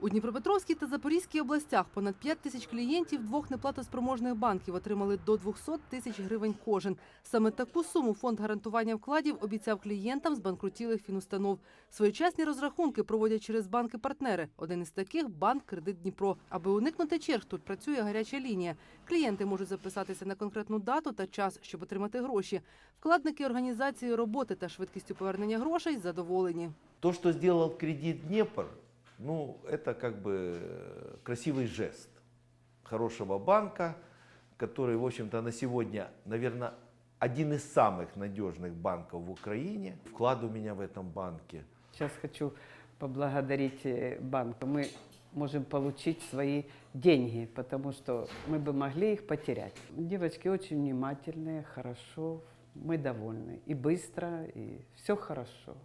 У Дніпропетровській та Запорізькій областях понад 5 тисяч клієнтів двох неплатоспроможних банків отримали до 200 тисяч гривень кожен. Саме таку суму фонд гарантування вкладів обіцяв клієнтам з банкрутілих фінустанов. Своєчасні розрахунки проводять через банки-партнери. Один із таких банк Кредит Дніпро. Аби уникнути черг, тут працює гаряча лінія. Клієнти можуть записатися на конкретну дату та час, щоб отримати гроші. Вкладники організації роботи та швидкістю повернення грошей задоволені. То, что сделал кредит Днепр, ну, это как бы э, красивый жест хорошего банка, который, в общем-то, на сегодня, наверное, один из самых надежных банков в Украине. Вклад у меня в этом банке Сейчас хочу поблагодарить э, банк. Мы можем получить свои деньги, потому что мы бы могли их потерять. Девочки очень внимательные, хорошо, мы довольны. И быстро, и все хорошо.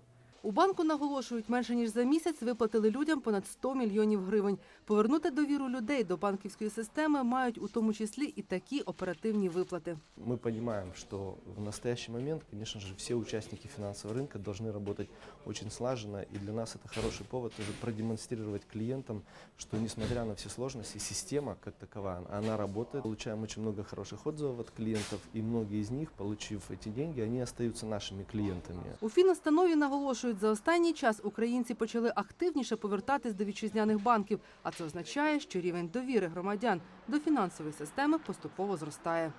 У банку наголошують, менше ніж за місяць виплатили людям понад 100 мільйонів гривень. Повернути довіру людей до банківської системи мають у тому числі і такі оперативні виплати. Мы понимаем, что в настоящий момент, конечно же, все участники финансового рынка должны работать очень слаженно, и для нас это хороший повод тоже продемонстрировать клиентам, что несмотря на все сложности, система как таковая, она работает. Получаем очень много хороших отзывов от клиентов, и многие из них, получив эти деньги, они остаются нашими клиентами. У фінустанові наголошують, за останній час українці почали активніше повертатись до вітчизняних банків, а це означає, що рівень довіри громадян до фінансової системи поступово зростає.